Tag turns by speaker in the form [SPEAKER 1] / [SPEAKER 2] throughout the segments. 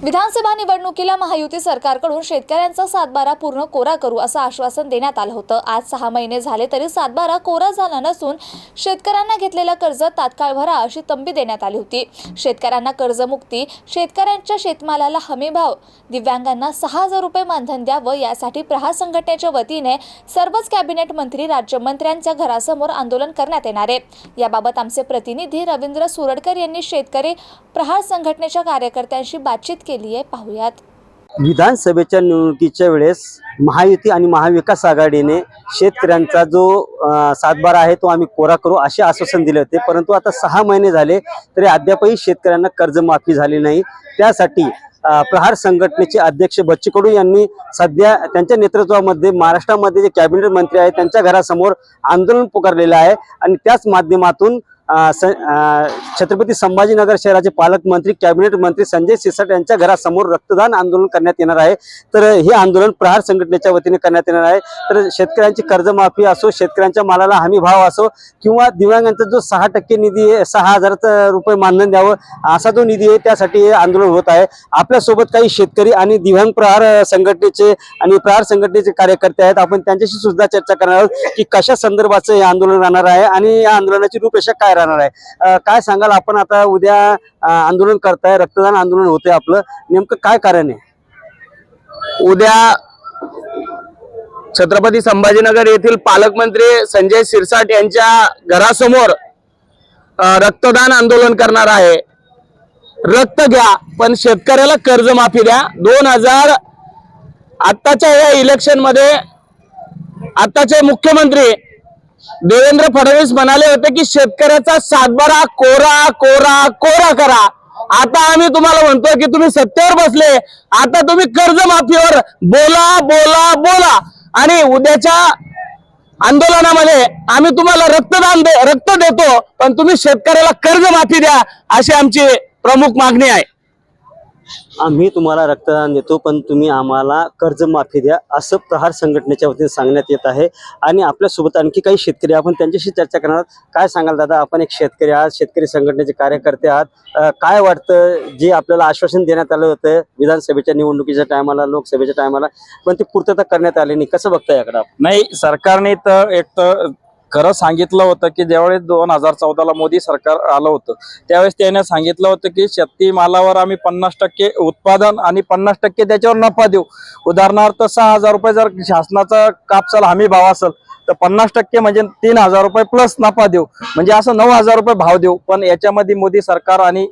[SPEAKER 1] विधानसभा निवडणुकीला महायुती सरकारकडून शेतकऱ्यांचा सातबारा पूर्ण कोरा करू असं आश्वासन देण्यात आलं होतं. आज सहा महिने झाले तरी सातबारा कोरा झाला नसून शेतकऱ्यांना घेतलेलं कर्ज तात्काळ भरा अशी तंबी देण्यात आली होती. शेतकऱ्यांना कर्जमुक्ती शेतकऱ्यांच्या शेतमालाला हमीभाव दिव्यांगांना सहा हजार रुपये मानधन द्यावं यासाठी प्रहार संघटनेच्या वतीने सर्वच कॅबिनेट मंत्री राज्यमंत्र्यांच्या घरासमोर आंदोलन करण्यात येणार आहे. याबाबत आमचे प्रतिनिधी रवींद्र सुरडकर यांनी शेतकरी प्रहार संघटनेच्या कार्यकर्त्यांशी बातचीत केली आहे पाहुयात.
[SPEAKER 2] विधानसभेच्या निवडणुकीच्या वेळेस महायुती आणि महाविकास आघाडीने शेतकऱ्यांचा जो अ, सातबारा आहे तो आम्ही कोरा करू असे आश्वासन दिले होते. परंतु आता सहा महिने झाले तरी अद्यापही शेतकऱ्यांना कर्जमाफी झाली नाही. त्यासाठी प्रहार संघटनेचे अध्यक्ष बच्चू कडू यांनी सध्या त्यांच्या नेतृत्वामध्ये महाराष्ट्रामध्ये जे कॅबिनेट मंत्री आहेत त्यांच्या घरासमोर आंदोलन पुकारलेलं आहे. आणि त्याच माध्यमातून छत्रपती संभाजीनगर शहराचे पालकमंत्री कॅबिनेट मंत्री संजय सिरसाट यांच्या घरासमोर रक्तदान आंदोलन करण्यात येणार आहे. तर हे आंदोलन प्रहार संघटनेच्या वतीने करण्यात येणार आहे. तर शेतकऱ्यांची कर्जमाफी असो शेतकऱ्यांच्या मालाला हमी भाव असो किंवा दिव्यांगांचा जो सहा टक्के निधी आहे सहा हजार रुपये मानधन द्यावं असा जो निधी आहे त्यासाठी हे आंदोलन होत आहे. आपल्यासोबत काही शेतकरी आणि दिव्यांग प्रहार संघटनेचे आणि प्रहार संघटनेचे कार्यकर्ते आहेत. आपण त्यांच्याशी सुद्धा चर्चा करणार आहोत की कशा संदर्भाचं हे आंदोलन राहणार आहे आणि या आंदोलनाची रूपरेषा काय राहणार आहे. काय सांगाल? आपण आता उद्या आंदोलन करताय रक्तदान आंदोलन होते आपलं. नेमकं काय कारण आहे?
[SPEAKER 3] उद्या छत्रपती संभाजीनगर येथील पालकमंत्री संजय सिरसाट यांच्या घरासमोर रक्तदान आंदोलन करणार आहे. रक्त घ्या पण शेतकऱ्याला कर्जमाफी द्या. दोन हजार आत्ताच्या या इलेक्शनमध्ये आत्ताचे मुख्यमंत्री देवेंद्र फडणवीस म्हणाले होते की शेतकऱ्याचा सातबारा कोरा कोरा कोरा करा. आता आम्ही तुम्हाला म्हणतोय की तुम्ही सत्तेवर बसले. आता तुम्ही कर्जमाफीवर बोला बोला बोला. आणि उद्याच्या आंदोलनामध्ये आम्ही तुम्हाला रक्तदान दे रक्त देतो पण तुम्ही शेतकऱ्याला कर्जमाफी द्या अशी आमची प्रमुख मागणी आहे.
[SPEAKER 2] आम्ही तुम्हाला रक्तदान देतो पण तुम्ही आम्हाला कर्जमाफी द्या असं प्रहार संघटनेच्या वतीने सांगण्यात येत आहे. आणि आपल्यासोबत आणखी काही शेतकरी आपण त्यांच्याशी चर्चा करणार काय सांगाल दादा आपण एक शेतकरी आहात शेतकरी संघटनेचे कार्यकर्ते आहात. काय वाटतं जे आपल्याला आश्वासन देण्यात आलं होतं विधानसभेच्या निवडणुकीच्या टायमाला लोकसभेच्या टायमाला पण ती पूर्तता करण्यात आली नाही कसं बघताय याकडं
[SPEAKER 4] नाही सरकारने तर एक तर खरं सांगितलं होतं की ज्यावेळेस दोन हजार चौदाला मोदी सरकार आलं होतं त्यावेळेस त्याने सांगितलं होतं की शेती मालावर आम्ही पन्नास टक्के उत्पादन आणि पन्नास टक्के त्याच्यावर नफा देऊ. उदाहरणार्थ सहा हजार रुपये जर शासनाचा कापसाला हमी भाव असेल तर पन्नास टक्के म्हणजे तीन हजार रुपये प्लस नफा देऊ. म्हणजे असं नऊ हजार रुपये भाव देऊ. पण याच्यामध्ये मोदी सरकार आणि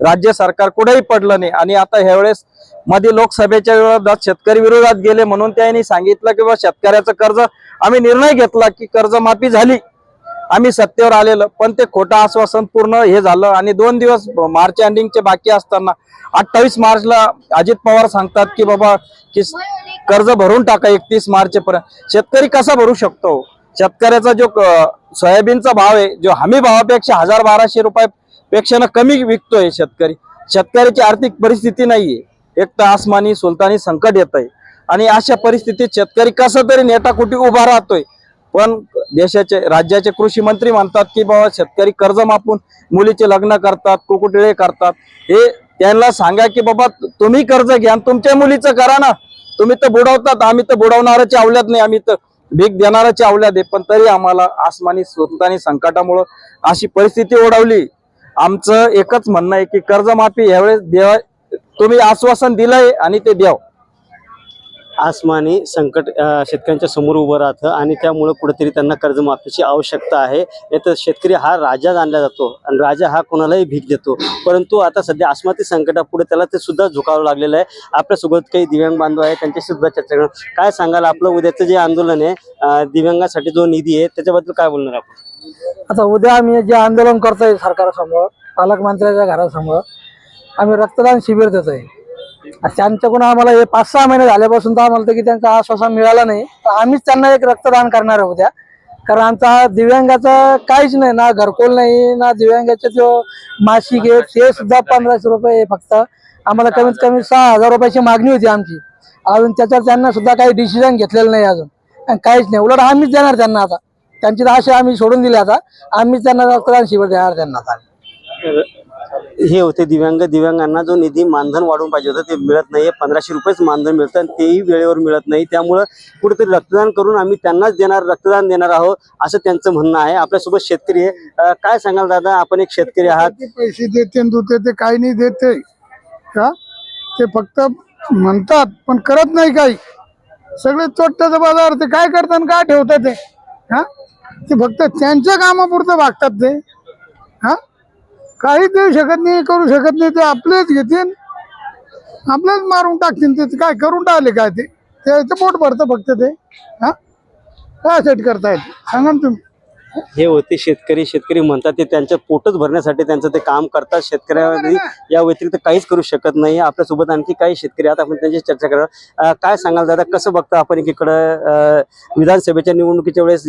[SPEAKER 4] राज्य सरकार कुठेही पडलं नाही. आणि आता ह्यावेळेस मध्ये लोकसभेच्या विरोधात शेतकरी विरोधात गेले म्हणून त्यांनी सांगितलं की बा शेतकऱ्याचं कर्ज आम्ही निर्णय घेतला की कर्जमाफी झाली. आम्ही सत्तेवर आलेलं पण ते खोटं आश्वासन पूर्ण हे झालं. आणि दोन दिवस मार्च एंडिंगचे बाकी असताना अठ्ठावीस मार्चला अजित पवार सांगतात की बाबा की कर्ज भरून टाका एकतीस मार्चपर्यंत. शेतकरी कसा भरू शकतो? शेतकऱ्याचा जो सोयाबीनचा भाव आहे जो हमी भावापेक्षा हजार बाराशे रुपये पेक्षा कमी विकतोय शेतकरी. शेतकऱ्याची आर्थिक परिस्थिती नाहीये. एक तर आसमानी सुलतानी संकट येत आहे आणि अशा परिस्थितीत शेतकरी कसा तरी नेता कुठे उभा राहतोय? पण देशाचे राज्याचे कृषी मंत्री म्हणतात की बाबा शेतकरी कर्ज मापून मुलीचे लग्न करतात कुकुटिळे करतात. हे त्यांना सांगा की बाबा तुम्ही कर्ज घ्या आणि तुमच्या मुलीचं करा ना. तुम्ही तर बुडवतात आम्ही तर बुडवणाऱ्याची आवल्यात नाही आम्ही तर भीक देणाऱ्याची आवल्यात आहे. पण तरी आम्हाला आसमानी स्वतःनी संकटामुळं अशी परिस्थिती ओढवली. आमचं एकच म्हणणं आहे की कर्जमाफी यावेळेस देवा तुम्ही आश्वासन दिलंय आणि ते द्याव.
[SPEAKER 2] आसमानी संकट शेतकऱ्यांच्या समोर उभं राहतं आणि त्यामुळे कुठेतरी त्यांना कर्जमाफीची आवश्यकता आहे. नाही तर शेतकरी हा राजा आणला जातो आणि राजा हा कोणालाही भीक देतो. परंतु आता सध्या आसमाती संकटापुढे त्याला ते सुद्धा झुकावं लागलेलं आहे. आपल्यासोबत काही दिव्यांग बांधव आहे त्यांच्याशी सुद्धा चर्चा करणं काय सांगाल? आपलं उद्याचं जे आंदोलन आहे दिव्यांगासाठी जो निधी आहे त्याच्याबद्दल काय बोलणार आपण?
[SPEAKER 5] आता उद्या आम्ही जे आंदोलन करतोय सरकारसमोर पालकमंत्र्याच्या घरासमोर आम्ही रक्तदान शिबिर देतोय. त्यांच्याकडून आम्हाला हे पाच सहा महिने झाल्यापासून तर आम्हाला की त्यांचा आश्वासन मिळाला नाही. तर आम्हीच त्यांना एक रक्तदान करणार आहोत त्या कारण आमचा दिव्यांगाचा काहीच नाही ना घरकोल नाही ना दिव्यांगाचे जो मासिक आहे ते सुद्धा पंधराशे रुपये फक्त. आम्हाला कमीत कमी सहा हजार रुपयाची मागणी होती आमची. अजून त्याच्यावर त्यांना सुद्धा काही डिसिजन घेतलेलं नाही अजून. आणि काहीच नाही. उलट आम्हीच देणार त्यांना आता. त्यांची तर आशा आम्ही सोडून दिली आता. आम्हीच त्यांना रक्तदान शिबिर देणार त्यांना आता.
[SPEAKER 2] हे होते दिव्यांग. दिव्यांगांना जो निधी मानधन वाढवून पाहिजे होतं ते मिळत नाही आहे पंधराशे रुपयेच मानधन मिळतं आणि तेही वेळेवर मिळत नाही. त्यामुळं कुठेतरी रक्तदान करून आम्ही त्यांनाच देणार रक्तदान देणार आहोत असं त्यांचं म्हणणं आहे. आपल्यासोबत शेतकरी आहे. काय सांगाल दादा? आपण एक शेतकरी आहात.
[SPEAKER 6] ते पैसे देते न ते काही नाही देते. का ते फक्त म्हणतात पण करत नाही काही. सगळे चोट्टाचा बाजार ते काय करतात काय ठेवतात ते? हा? ते फक्त त्यांच्या कामापुरतं वागतात ते. हा? काही देऊ शकत नाही करू शकत नाही ते आपलेच घेतील. आपलेच मारून टाकतील ते काय करून टाकले काय ते? त्याचं पोट भरतं फक्त ते. हा? काय सेट करतायत सांगा ना तुम्ही.
[SPEAKER 2] हे होते शेतकरी शेतकरी म्हणतात ते त्यांच्या पोटच भरण्यासाठी त्यांचं ते काम करतात. शेतकऱ्यांनी या व्यतिरिक्त काहीच करू शकत नाही. आपल्यासोबत आणखी काही शेतकरी आहेत. आपण त्यांची चर्चा करा काय सांगाल दादा? कसं बघता आपण एकीकडं? विधानसभेच्या निवडणुकीच्या वेळेस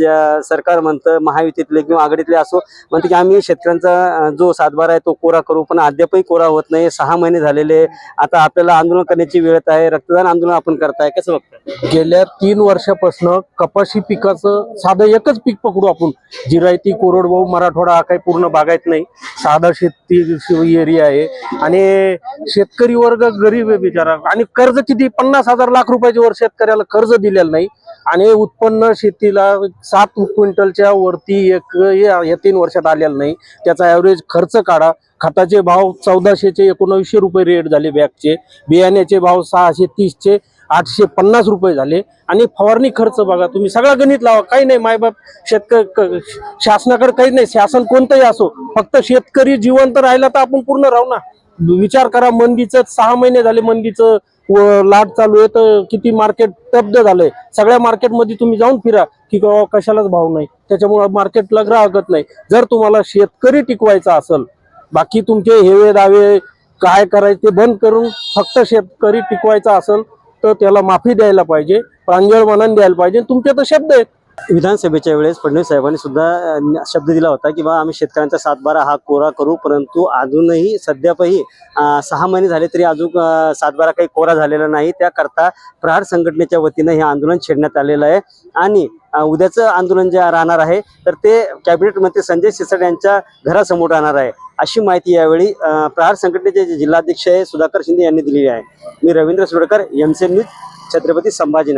[SPEAKER 2] सरकार म्हणतं महायुतीतले किंवा आघाडीतले असो म्हणते की आम्ही शेतकऱ्यांचा जो सातबारा आहे तो कोरा करू पण अद्यापही कोरा होत नाही. सहा महिने झालेले आता आपल्याला आंदोलन करण्याची वेळ आहे. रक्तदान आंदोलन आपण करताय. कसं बघताय?
[SPEAKER 7] गेल्या तीन वर्षापासून कपाशी पिकाचं साधं एकच पीक पकडू आपण. जिरायती कोरडवाहू मराठवाडा हा काही पूर्ण बागायत नाही. साधा शेती एरिया आहे. आणि शेतकरी वर्ग गरीब आहे बिचारा. आणि कर्ज किती? पन्नास हजार लाख रुपयाच्या वर शेतकऱ्याला कर्ज दिलेलं नाही. आणि उत्पन्न शेतीला सात क्विंटलच्या वरती एक या तीन वर्षात आलेलं नाही. त्याचा ॲव्हरेज खर्च काढा. खताचे भाव चौदाशेचे एकोणवीसशे रुपये रेट झाले बॅगचे. बियाण्याचे भाव सहाशे तीसचे. आठशे पन्नास रुपये झाले. आणि फवारणी खर्च बघा तुम्ही सगळा गणित लावा. काही नाही मायबाप शेतकरी शासनाकडे काही नाही. शासन कोणतंही असो फक्त शेतकरी जिवंत राहिला तर आपण पूर्ण राहू ना. विचार करा मंदीचं सहा महिने झाले मंदीचं व लाट चालू आहे तर किती मार्केट तब्द झालंय. सगळ्या मार्केटमध्ये तुम्ही जाऊन फिरा की बाबा कशालाच भाव नाही. त्याच्यामुळे मार्केटला ग्राहकच नाही. जर तुम्हाला शेतकरी टिकवायचा असेल बाकी तुमचे हेवे दावे काय करायचे ते बंद करून फक्त शेतकरी टिकवायचा असेल तर त्याला माफी द्यायला पाहिजे प्रांजळ मनाने द्यायला पाहिजे. तुमचे तर शब्द आहेत.
[SPEAKER 2] विधानसभेच्या वेळेस फडणवीस साहेबांनी सुद्धा शब्द दिला होता की बा आम्ही शेतकऱ्यांचा सातबारा हा कोरा करू परंतु अजूनही सध्यापही सहा महिने झाले तरी अजून सातबारा काही कोरा झालेला नाही. त्याकरता प्रहार संघटनेच्या वतीनं हे आंदोलन छेडण्यात आलेलं आहे आणि उद्याचं आंदोलन जे राहणार आहे तर ते कॅबिनेट मंत्री संजय सिरसाट यांच्या घरासमोर राहणार आहे. अशी माहिती यावेळी प्रहार संघटनेचे जे जिल्हाध्यक्ष आहे सुधाकर शिंदे यांनी दिलेली आहे. मी रवींद्र सुडकर एम न्यूज छत्रपती संभाजीनगर.